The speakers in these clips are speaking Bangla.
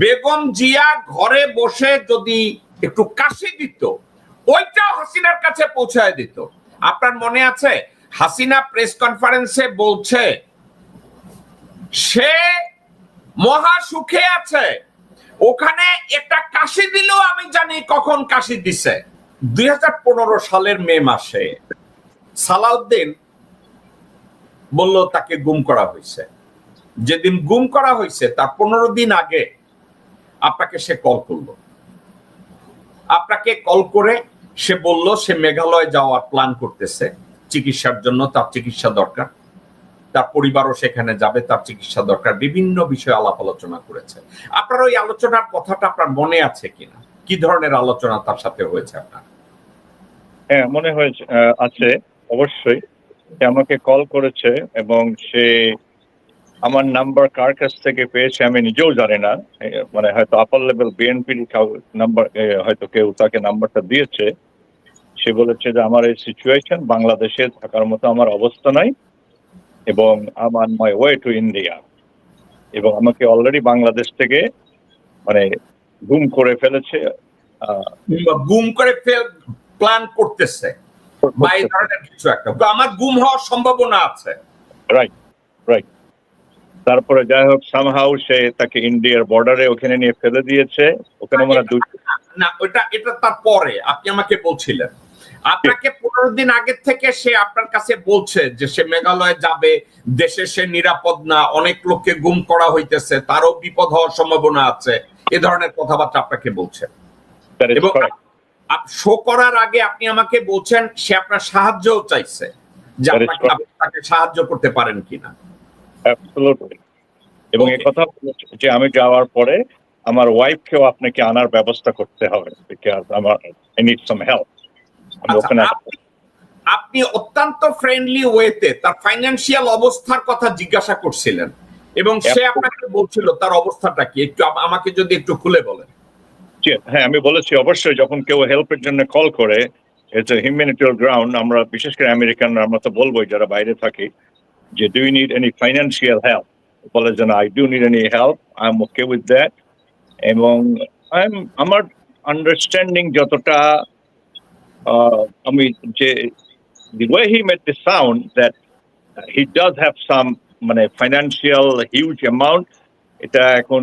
বেগম জিয়া ঘরে বসে যদি একটু কাশি দিত ওইটা হাসিনার কাছে পৌঁছায় দিত। আপনার মনে আছে? হাসিনা প্রেস কনফারেন্সে বলছে, সে মহা সুখে আছে। ওখানে একটা কাশি দিলেও আমি জানি কখন কাশি দিছে। দুই হাজার পনেরো সালের মে মাসে সালাউদ্দিন বলল, তাকে গুম করা হয়েছে। যেদিন গুম করা হয়েছে, তার পনেরো দিন আগে আপনাকে সে কল করল। আপনাকে কল করে সে বলল, সে মেঘালয় যাওয়ার প্ল্যান করতেছে। চিকিৎসার জন্য তার চিকিৎসা দরকার। তার পরিবারও সেখানে যাবে, তার চিকিৎসা দরকার। বিভিন্ন বিষয়ে আলাপ আলোচনা করেছে। আপনার ওই আলোচনার কথাটা আপনার মনে আছে কিনা? কি ধরনের আলোচনা তার সাথে হয়েছে আপনার? হ্যাঁ মনে হয়েছে আছে, অবশ্যই। আমাকে কল করেছে এবং সে আমার নাম্বার কার কাছ থেকে পেয়েছে আমি নিজেও জানি না। মানে হয়তো আপার লেভেল বিএনপির নাম্বার হয়তো কেউ তাকে নাম্বারটা দিয়েছে। সে বলেছে যে আমার এই সিচুয়েশন বাংলাদেশে থাকার মতো আমার অবস্থা নাই এবং আমার মাই ওয়ে টু ইন্ডিয়া এবং আমাকে অলরেডি বাংলাদেশ থেকে মানে গুম করে ফেলেছে গুম করে ফেল প্ল্যান করতেছে। বা এই ধরনের কিছু একটা। আমার গুম হওয়ার সম্ভাবনা আছে। রাইট রাইট তারপরে যাই হোক সামহাউ সে তাকে ইন্ডিয়ার বর্ডারে ওখানে নিয়ে ফেলে দিয়েছে। ওখানে মানে না ওটা এটা তার পরে আপনি আমাকে বলছিলেন। আপনাকে পনেরো দিন আগের থেকে সে আপনার কাছে বলছে যে সে মেঘালয় যাবে দেশে সে নিরাপদ না অনেক লোককে গুম করা হইতেছে তারও বিপদ হওয়ার সম্ভাবনা আছে। এ ধরনের কথাবার্তা আপনাকে বলছে এবং শো করার আগে আপনি আমাকে বলছেন সে আপনার সাহায্যও চাইছে যে আপনাকে সাহায্য করতে পারেন কিনা. এবং এই. কথা যে আমি যাওয়ার পরে আমার ওয়াইফকেও আপনাকে আনার ব্যবস্থা করতে হবে বিকজ আমার আই নিড সাম হেল্প আপনি- অত্যন্ত ফ্রেন্ডলি ওয়েতে তার ফাইন্যান্সিয়াল অবস্থার কথা জিজ্ঞাসা করছিলেন এবং সে আপনাকে বলছিল তার অবস্থাটা কি? একটু আমাকে যদি একটু খুলে বলেন। হ্যাঁ আমি বলেছি অবশ্যই যখন কেউ হেল্পের জন্য কল করে ইটস এ হিউম্যানিটারিয়ান গ্রাউন্ড আমরা বিশেষ করে আমেরিকান আমরা তো বলবোই যারা বাইরে থাকি যে do you need any financial help বলে যে I do need any help I am okay with that এবং আই এম আমার আন্ডারস্ট্যান্ডিং যতটা আহ, আমি যে the way he made the sound that he does have some মানে ফাইন্যান্সিয়াল হিউজ অ্যামাউন্ট এটা এখন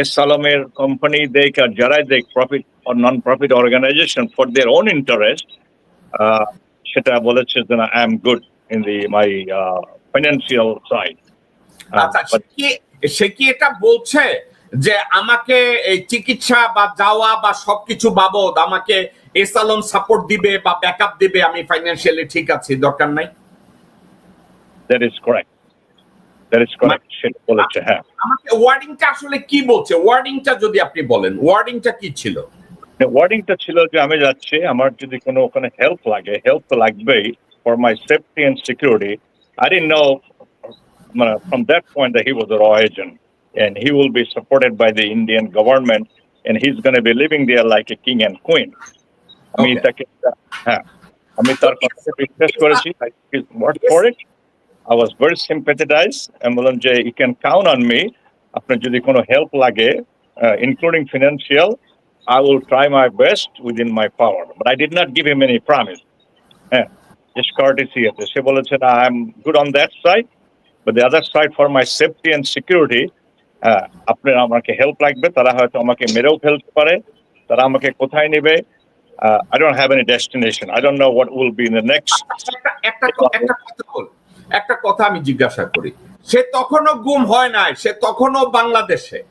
এস সালামের কোম্পানি দেখ আর যারাই দেখ profit or non profit organisation for their own interest সেটা বলেছে যে I am good in the my financial side আচ্ছা সে কি- এটা বলছে যে আমাকে এই চিকিৎসা বা যাওয়া বা সবকিছু বাবদ আমাকে এসালন সাপোর্ট দিবে বা ব্যাকআপ দিবে আমি ফাইন্যান্সিয়ালি ঠিক আছি দরকার নাই? That is correct that is correct সেটা বলেছে হ্যাঁ। আমাকে ওয়ার্ডিংটা আসলে কি বলছে? ওয়ার্ডিংটা যদি আপনি বলেন ওয়ার্ডিংটা কি ছিল? ওয়ার্ডিংটা ছিল যে আমি যাচ্ছি আমার যদি কোনো ওখানে হেল্প লাগে হেল্প তো লাগবেই for my safety and security I didn't know মানে from that point that he was a র agent and he will be supported by the Indian government and he's going to be living there like a king and queen. আমি Okay. তাকে হ্যাঁ আমি তার কথা বিশ্বাস করেছি I took his word for it. I was very sympathized and বললাম যে you can count on me আপনার যদি কোনো হেল্প লাগে uh, including financial I will try my best within my power but I did not give him any promise হ্যাঁ just courtesy আছে সে বলেছে না I'm good on that side, but the other side for my safety and security হ্যাঁ আপনার আমাকে হেল্প লাগবে, তারা হয়তো আমাকে মেরেও ফেলতে পারে, তারা আমাকে কোথায় নেবে? I don't have any destination. I don't know what will be in the next. একটা একটা একটা কথা আমি জিজ্ঞাসা করি। সে তখনও গুম হয় নাই, সে তখনও বাংলাদেশে।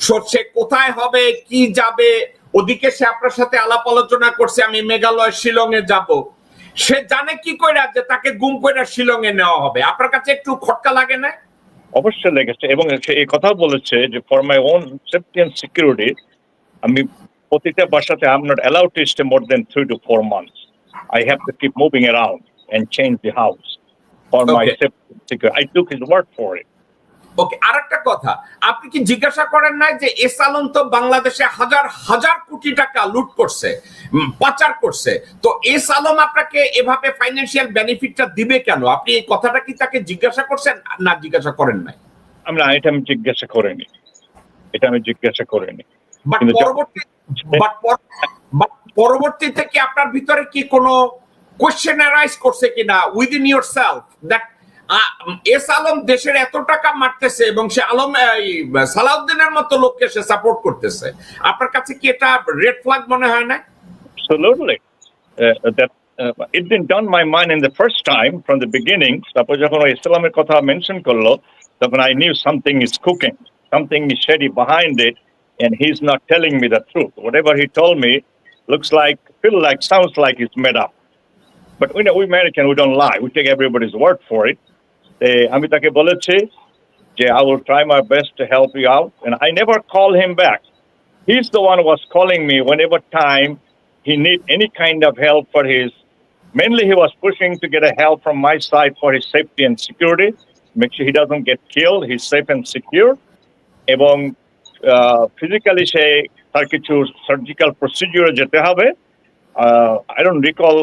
সো- কোথায় হবে, কি যাবে? ওদিকে সে আপনার সাথে আলাপ আলোচনা করছে, আমি মেঘালয়, শিলংয়ে যাব। সে জানে কি কইরা যে তাকে গুম কইরা শিলংয়ে নেওয়া হবে। আপনার কাছে একটু খটকা লাগে না? অবশ্যই লেগেছে এবং সে এই কথাও বলেছে যে for my own safety and security আমি প্রতিটা বাসাতে I am not allowed to stay more than three to four months I have to keep moving around and change the house for my safety security I took his word for it okay আরেকটা কথা আপনি কি জিজ্ঞাসা করেন নাই যে এস আলম তো বাংলাদেশে হাজার হাজার কোটি টাকা লুট করছে পাচার করছে তো এস আলম আপনাকে এভাবে ফাইন্যান্সিয়াল বেনিফিটটা দিবে কেন? আপনি এই কথাটা কি তাকে জিজ্ঞাসা করছেন না জিজ্ঞাসা করেন নাই? আমি না এটা আমি জিজ্ঞাসা করিনি। এটা আমি জিজ্ঞাসা করিনি। বাট পরবর্তী বাট পরবর্তীতে কি আপনার ভিতরে কি কোনো কোশ্চেন অ্যারাইজ করছে কিনা within your self that S Alam দেশের এত টাকা মারতেছে এবং সে আলম সালাউদ্দিনের মতো লোককে সে সাপোর্ট করতেছে আপনার কাছে কি এটা রেড ফ্ল্যাগ মনে হয় না. Uh, uh, it didn't done my mind in the first time from the beginning. তারপর যখন ওই ইসলামের কথা মেনশন করল তখন I knew something is cooking, something is shady behind it, and he's not telling me the truth. Whatever he told me looks like, feel like, sounds like it's made up. But we know we American, we don't lie. We take everybody's word for it. Eh, আমি তাকে বলেছি যে I will try my best to help you out, and I never call him back. He's the one who was calling me whenever time he need any kind of help for his mainly he was pushing to get a help from my side for his safety and security make sure he doesn't get killed he's safe and secure এবং ফিজিক্যালি সে তার কিছু সার্জিক্যাল প্রসিডিউরে যেতে হবে I don't recall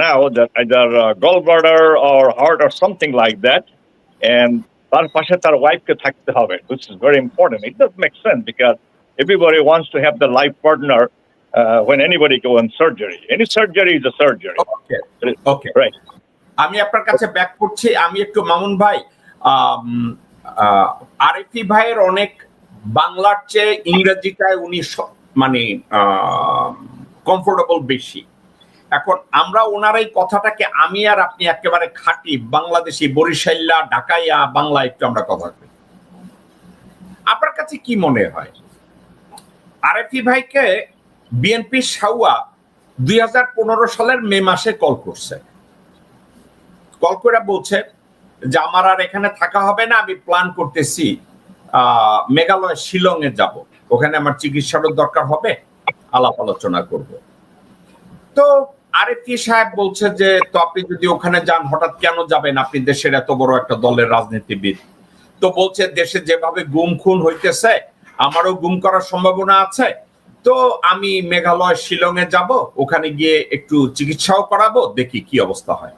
now that either gallbladder or heart or something like that and তার পাশে তার ওয়াইফকে থাকতে হবে is very important it does make sense because everybody wants to have the life partner uh, when anybody go on surgery any surgery is a surgery okay okay right আমি আপনার কাছে ব্যাক করছি আমি একটু মামুন ভাই আরিফি ভাইয়ের অনেক বাংলার চেয়ে ইংরেজিটায় উনি মানে কমফোর্টেবল বেশি। এখন আমরা ওনার এই কথাটাকে আমি আর আপনি একেবারে খাঁটি বাংলাদেশি বরিশাল্লা, ঢাকাইয়া, বাংলা একটু আমরা কথা কই আপনার কাছে কি মনে হয়? আরেফি ভাইকে বিএনপি সাউয়া দুই হাজার পনেরো সালের মে মাসে কল করছে। কল করে বলছে যে, আমার আর এখানে থাকা হবে না, আমি প্ল্যান করতেছি মেঘালয়, শিলংয়ে যাব। ওখানে আমার চিকিৎসারও দরকার হবে। আলাপ আলোচনা করব। তো আরেফি সাহেব বলছে যে, তো আপনি যদি ওখানে যান, হঠাৎ কেন যাবেন? আপনি দেশের এত বড় একটা দলের রাজনীতিবিদ। তো বলছে, দেশে যেভাবে গুম খুন হইতেছে, আমারও গুম করার সম্ভাবনা আছে। তো আমি মেঘালয় শিলং এ যাব, ওখানে গিয়ে একটু চিকিৎসাও করাবো, দেখি কি অবস্থা হয়।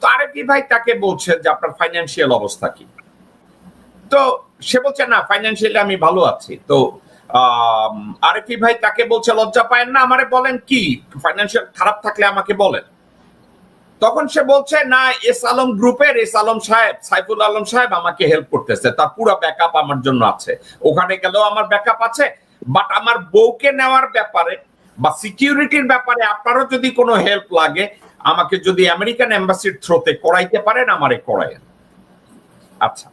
তো আরেফি ভাই তাকে বলছে যে, আপনার ফাইন্যান্সিয়াল অবস্থা কি? তো সে বলছে, না ফাইন্যান্সিয়ালি আমি ভালো আছি। তো আরেফি ভাই তাকে বলছে লজ্জা পায়েন না? আমারে বলেন কি? ফাইন্যান্সিয়াল খারাপ থাকলে আমাকে বলেন। তখন সে বলছে, না, এস আলম গ্রুপের, এস আলম সাহেব, সাইফুল আলম সাহেব আমাকে হেল্প করতেছে। তার পুরো ব্যাকআপ আমার জন্য আছে। ওখানে গেলেও আমার ব্যাকআপ আছে বাট আমার বউকে নেওয়ার ব্যাপারে বা সিকিউরিটির ব্যাপারে আপনারও যদি কোনো হেল্প লাগে, আমাকে যদি আমেরিকান এম্বাসির থ্রোতে করাইতে পারেন, আমারে করাইন আচ্ছা।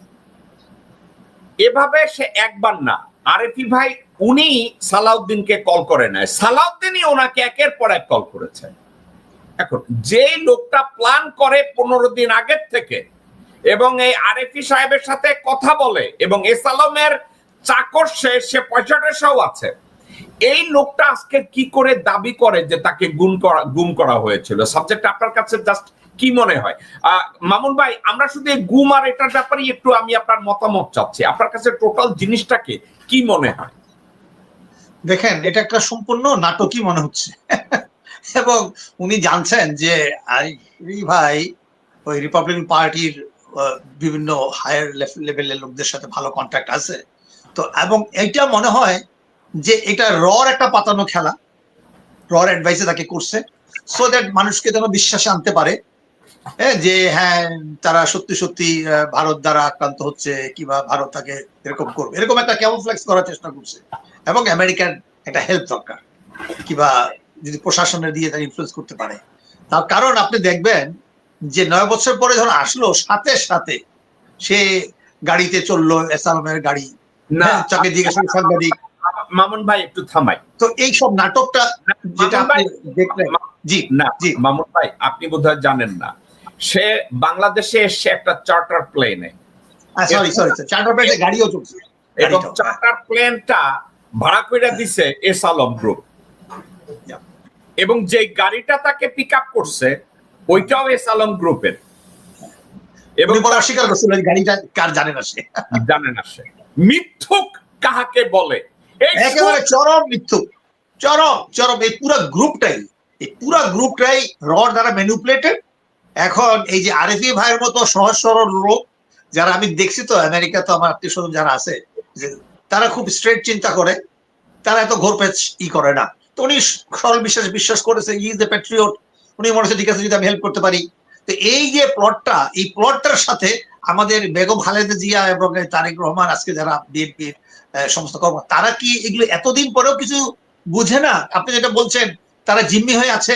এভাবে সে একবার না আরেফি ভাই, উনি সালাউদ্দিনকে কল করে নেয় সালাউদ্দিনই ওনাকে একের পর এক কল করেছে। এখন যে লোকটা প্ল্যান করে পনেরো দিন আগের থেকে এবং এই আরেফি সাহেবের সাথে কথা বলে এবং এসালমের চাকর সে সে পয়সাটা সহ আছে। এই লোকটা আজকে কি করে দাবি করে যে তাকে গুম করা গুম করা হয়েছিল? সাবজেক্ট আপনার কাছে জাস্ট কি মনে হয়? মামুন ভাই, আমরা শুধু গুম আর এটার ব্যাপারে একটু আমি আপনার মতামত চাচ্ছি। আপনার কাছে টোটাল জিনিসটাকে কি মনে হয়? দেখেন, এটা একটা সম্পূর্ণ নাটকই মনে হচ্ছে। এবং উনি জানছেন যে ভাই, ওই রিপাবলিকান পার্টির বিভিন্ন হায়ার লেভেলের লোকদের সাথে ভালো কন্ট্যাক্ট আছে। তো, এবং এইটা মনে হয় যে, এটা রর একটা পাতানো খেলা। রর অ্যাডভাইসে তাকে করছে। সো দ্যাট মানুষকে যেন বিশ্বাসে আনতে পারে। যে হ্যাঁ তারা সত্যি সত্যি ভারত দ্বারা আক্রান্ত হচ্ছে কিংবা ভারত তাকে এরকম করবে। এরকম একটা ক্যামোফ্লেক্স করার চেষ্টা করছে। এবং আমেরিকান একটা হেল্প দরকার কিংবা যদি প্রশাসনের দিয়ে তারা ইনফ্লুয়েন্স করতে পারে। তার কারণ আপনি দেখবেন যে নয় বছর পরে যখন আসলো সাথে সাথে সে গাড়িতে চলল এসালমের গাড়ি। না। হ্যাঁ, তাকে জিজ্ঞাসা সাংবাদিক। মামুন ভাই একটু থামাই। তো এই সব নাটকটা যেটা আপনি দেখলেন। জি না জি। মামুন ভাই আপনি বোধহয় জানেন না। সে বাংলাদেশে এসে একটা চার্টার প্লেনে সরি সরি চার্টার প্লেনে গাড়িও চলছে। এবং চার্টার প্লেনটা ভাড়া করে দিছে এস আলম গ্রুপ এবং যে গাড়িটা তাকে পিক আপ করছে ওইটাও এস আলম গ্রুপের এবং বলা অস্বীকার করছিল গাড়িটা কার জানে না সে। জানে না সে। মিথ্যুক কাহাকে বলে? একেবারে চরম মৃত্যু চরম চরম এই পুরো গ্রুপটাই এই পুরো গ্রুপটাই রড দ্বারা ম্যানিপুলেটেড এখন এই যে আরএফি ভাইয়ের মতো সহজ সরল লোক, যারা আমি দেখছি তো, আমেরিকা তো আমার আত্মীয় স্বজন যারা আছে, যে তারা খুব স্ট্রেট চিন্তা করে, তারা এত ঘোর ঘোরপেচ ই করে না। তো উনি সরল বিশ্বাস বিশ্বাস করেছে ইজ এ প্যাট্রিয়ট উনি মনে হচ্ছে, ঠিক আছে, যদি আমি হেল্প করতে পারি। তো এই যে প্লটটা এই প্লটটার সাথে আমাদের বেগম খালেদা জিয়া এবং তারেক রহমান, আজকে যারা বিএনপির সমস্ত কর্ম, তারা কি এগুলো এতদিন পরেও কিছু বুঝে না? আপনি যেটা বলছেন, তারা জিম্মি হয়ে আছে?